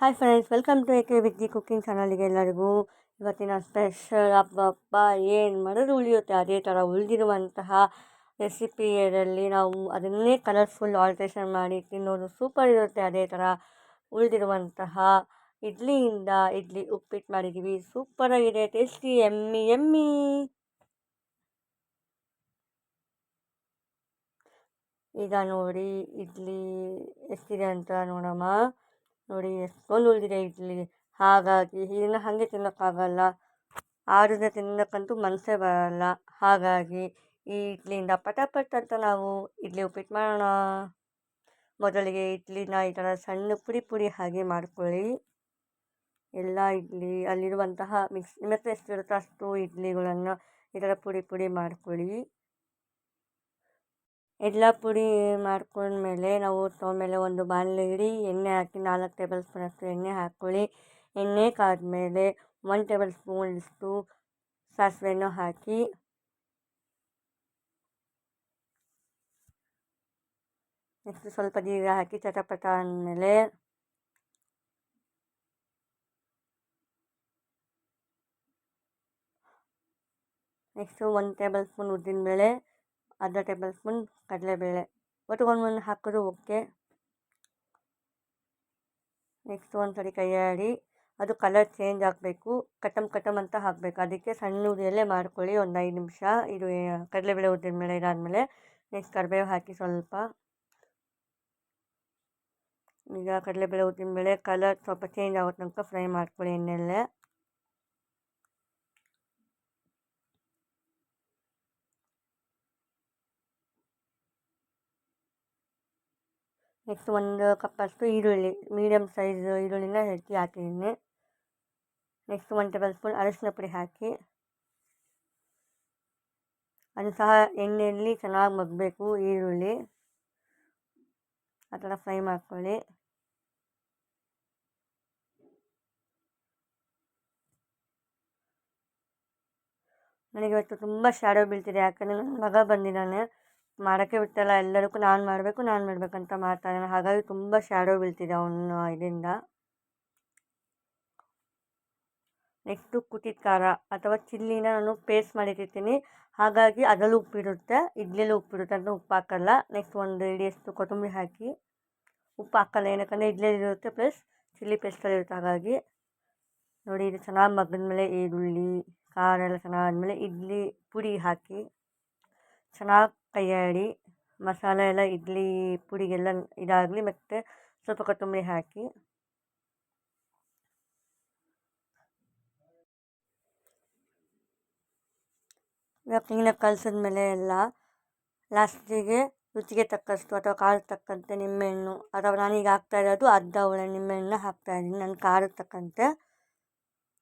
Hi friends welcome to K Viji cooking ಚಾನಲ್ಗೆ ಎಲ್ಲರಿಗೂ. ಇವತ್ತಿನ ಸ್ಪೆಷಲ್ ಹಬ್ಬ, ಏನು ಮಾಡೋದು ಉಳಿಯುತ್ತೆ? ಅದೇ ಥರ ಉಳಿದಿರುವಂತಹ ರೆಸಿಪಿಯಲ್ಲಿ ನಾವು ಅದನ್ನೇ ಕಲರ್ಫುಲ್ ಆಲ್ಟ್ರೇಷನ್ ಮಾಡಿ ತಿನ್ನೋದು ಸೂಪರ್ ಇರುತ್ತೆ. ಅದೇ ಥರ ಉಳಿದಿರುವಂತಹ ಇಡ್ಲಿಯಿಂದ ಇಡ್ಲಿ ಉಪ್ಪಿಟ್ಟು ಮಾಡಿದ್ದೀವಿ ಸೂಪರಾಗಿದೆ ಟೇಸ್ಟಿ ಎಮ್ಮಿ ಎಮ್ಮಿ ಈಗ ನೋಡಿ ಇಡ್ಲಿ ಎಷ್ಟಿದೆ ಅಂತ ನೋಡಮ್ಮ. ನೋಡಿ ಎಷ್ಟೊಂದು ಉಳಿದಿದೆ ಇಡ್ಲಿ ಹಾಗಾಗಿ ಇದನ್ನು ಹಾಗೆ ತಿನ್ನೋಕ್ಕಾಗಲ್ಲ. ಆರಿದ್ರೆ ತಿನ್ನೋಕ್ಕಂತೂ ಮನಸ್ಸೇ ಬರಲ್ಲ. ಹಾಗಾಗಿ ಈ ಇಡ್ಲಿಯಿಂದ ಪಟಾಪಟ್ ಅಂತ ನಾವು ಇಡ್ಲಿ ಉಪ್ಪಿಟ್ಟು ಮಾಡೋಣ. ಮೊದಲಿಗೆ ಇಡ್ಲಿನ ಈ ಥರ ಸಣ್ಣ ಪುಡಿ ಪುಡಿ ಹಾಗೆ ಮಾಡ್ಕೊಳ್ಳಿ. ಎಲ್ಲ ಇಡ್ಲಿ, ಅಲ್ಲಿರುವಂತಹ ಮಿಕ್ಸ್ ನಿಮ್ಮ ಹತ್ರ ಎಷ್ಟಿರುತ್ತೋ ಅಷ್ಟು ಇಡ್ಲಿಗಳನ್ನು ಈ ಥರ ಪುಡಿ ಪುಡಿ ಮಾಡ್ಕೊಳ್ಳಿ. ಎಲ್ಲ ಪುಡಿ ಮಾಡ್ಕೊಂಡ್ಮೇಲೆ ನಾವು ತೊಗೊಂಡ್ಮೇಲೆ ಒಂದು ಬಾಣಲೆ ಇಡಿ, ಎಣ್ಣೆ ಹಾಕಿ ನಾಲ್ಕು ಟೇಬಲ್ ಸ್ಪೂನಷ್ಟು ಎಣ್ಣೆ ಹಾಕ್ಕೊಳ್ಳಿ. ಎಣ್ಣೆ ಕಾದ್ಮೇಲೆ ಒಂದು ಟೇಬಲ್ ಸ್ಪೂನಷ್ಟು ಸಾಸಿವೆಯನ್ನು ಹಾಕಿ. ನೆಕ್ಸ್ಟ್ ಸ್ವಲ್ಪ ಜೀರಿಗೆ ಹಾಕಿ ಚಟಪಟ ಅಂದಮೇಲೆ ನೆಕ್ಸ್ಟು ಒಂದು ಟೇಬಲ್ ಸ್ಪೂನ್ ಉದ್ದಿನಬೇಳೆ ಅರ್ಧ ಟೇಬಲ್ ಸ್ಪೂನ್ ಕಡಲೆಬೇಳೆ. ಒಟ್ಕೊಂಡು ಒಂದು ಹಾಕಿದ್ರು ಓಕೆ. ನೆಕ್ಸ್ಟ್ ಒಂದು ಸರಿ ಕೈಯಾಡಿ ಅದು ಕಲರ್ ಚೇಂಜ್ ಆಗಬೇಕು. ಕಟಮ್ ಕಟಮ್ ಅಂತ ಹಾಕಬೇಕು. ಅದಕ್ಕೆ ಸಣ್ಣ ಉರಿಯಲ್ಲೇ ಮಾಡ್ಕೊಳ್ಳಿ ಒಂದು ಐದು ನಿಮಿಷ. ಇದು ಕಡಲೆಬೇಳೆ ಉದ್ದಿನ ಮೇಲೆ ಇದಾದಮೇಲೆ ನೆಕ್ಸ್ಟ್ ಕರಿಬೇವು ಹಾಕಿ ಸ್ವಲ್ಪ. ಈಗ ಕಡಲೆಬೇಳೆ ಉದ್ದಿನ ಮೇಲೆ ಕಲರ್ ಸ್ವಲ್ಪ ಚೇಂಜ್ ಆಗೋ ತನಕ ಫ್ರೈ ಮಾಡ್ಕೊಳ್ಳಿ ಎಣ್ಣೆಲ್ಲೇ ನೆಕ್ಸ್ಟ್ ಒಂದು ಕಪ್ಪಷ್ಟು ಈರುಳ್ಳಿ ಮೀಡಿಯಮ್ ಸೈಜ್ ಈರುಳ್ಳಿನ ಹೆಚ್ಚಿ ಹಾಕಿದ್ದೀನಿ. ನೆಕ್ಸ್ಟ್ ಒನ್ ಟೇಬಲ್ ಸ್ಪೂನ್ ಅರಿಶಿನ ಪುಡಿ ಹಾಕಿ. ಅದು ಸಹ ಎಣ್ಣೆಯಲ್ಲಿ ಚೆನ್ನಾಗಿ ಮಗ್ಬೇಕು ಈರುಳ್ಳಿ. ಆ ಥರ ಫ್ರೈ ಮಾಡ್ಕೊಳ್ಳಿ. ನನಗೆ ಇವತ್ತು ತುಂಬ ಶ್ಯಾಡೋ ಬೀಳ್ತಿದೆ ಯಾಕಂದರೆ ನನ್ನ ಮಗ ಬಂದಿದ್ದಾನೆ. ಮಾಡೋಕ್ಕೆ ಬಿಟ್ಟಲ್ಲ, ಎಲ್ಲದಕ್ಕೂ ನಾನು ಮಾಡಬೇಕು, ನಾನು ಮಾಡಬೇಕಂತ ಮಾಡ್ತಾನೆ ಹಾಗಾಗಿ ತುಂಬ ಶ್ಯಾಡೋ ಬೀಳ್ತಿದೆ ಅವನು ಇದರಿಂದ. ನೆಕ್ಸ್ಟು ಕುಟಿದ ಖಾರ ಅಥವಾ ಚಿಲ್ಲಿನ ನಾನು ಪೇಸ್ಟ್ ಮಾಡಿಟ್ಟಿರ್ತೀನಿ. ಹಾಗಾಗಿ ಅದರಲ್ಲೂ ಉಪ್ಪಿರುತ್ತೆ, ಇಡ್ಲಿಯಲ್ಲೂ ಉಪ್ಪಿರುತ್ತೆ ಅಂತ ಉಪ್ಪು ಹಾಕಲ್ಲ. ನೆಕ್ಸ್ಟ್ ಒಂದು ಇಡಿಯಷ್ಟು ಕೊತ್ತಂಬರಿ ಹಾಕಿ ಉಪ್ಪು ಹಾಕಲ್ಲ, ಏನಕ್ಕಂದರೆ ಇಡ್ಲಿಯಲ್ಲಿರುತ್ತೆ ಪ್ಲಸ್ ಚಿಲ್ಲಿ ಪೇಸ್ಟಲ್ಲಿರುತ್ತೆ ಹಾಗಾಗಿ ನೋಡಿ, ಇದು ಚೆನ್ನಾಗಿ ಮಗ್ಗಿದ್ಮೇಲೆ ಈರುಳ್ಳಿ, ಖಾರ ಎಲ್ಲ ಚೆನ್ನಾಗಾದ್ಮೇಲೆ ಇಡ್ಲಿ ಪುಡಿ ಹಾಕಿ. ಚೆನ್ನಾಗಿ ಕೈಯಾಡಿ ಮಸಾಲೆ ಎಲ್ಲ, ಇಡ್ಲಿ ಪುಡಿಗೆಲ್ಲ ಇದಾಗಲಿ ಮತ್ತು ಸ್ವಲ್ಪ ಕೊತ್ತಂಬರಿ ಹಾಕಿ. ಇವಾಗ ಕ್ಲೀನಾಗಿ ಕಲಸಿದ್ಮೇಲೆ ಎಲ್ಲ ಲಾಸ್ಟಿಗೆ ರುಚಿಗೆ ತಕ್ಕಷ್ಟು ಅಥವಾ ಖಾರಕ್ಕೆ ತಕ್ಕಂತೆ ನಿಂಬೆಹಣ್ಣು ಅಥವಾ ನಾನೀಗ ಹಾಕ್ತಾ ಇರೋದು ಅರ್ಧ ಒಳ್ಳೆ ನಿಂಬೆಹಣ್ಣನ್ನ ಹಾಕ್ತಾಯಿದ್ದೀನಿ ನನ್ನ ಖಾರಕ್ಕೆ ತಕ್ಕಂತೆ.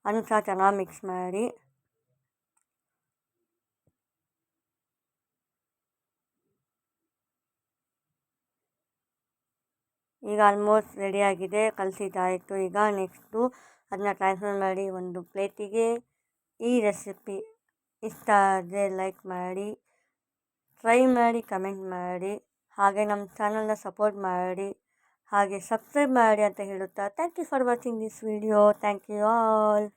ಅದನ್ನು ಸಹ ಚೆನ್ನಾಗಿ ಮಿಕ್ಸ್ ಮಾಡಿ. ಈಗ ಆಲ್ಮೋಸ್ಟ್ ರೆಡಿಯಾಗಿದೆ ಕಲಸಿದ್ದಾಯಿತು. ಈಗ ನೆಕ್ಸ್ಟು ಅದನ್ನ ಟ್ರಾನ್ಸ್ಫರ್ ಮಾಡಿ ಒಂದು ಪ್ಲೇಟಿಗೆ ಈ ರೆಸಿಪಿ ಇಷ್ಟ ಆದರೆ ಲೈಕ್ ಮಾಡಿ ಟ್ರೈ ಮಾಡಿ ಕಮೆಂಟ್ ಮಾಡಿ, ಹಾಗೆ ನಮ್ಮ ಚಾನಲ್ನ ಸಪೋರ್ಟ್ ಮಾಡಿ, ಹಾಗೆ ಸಬ್ಸ್ಕ್ರೈಬ್ ಮಾಡಿ ಅಂತ ಹೇಳುತ್ತಾ. Thank you for watching this video thank you all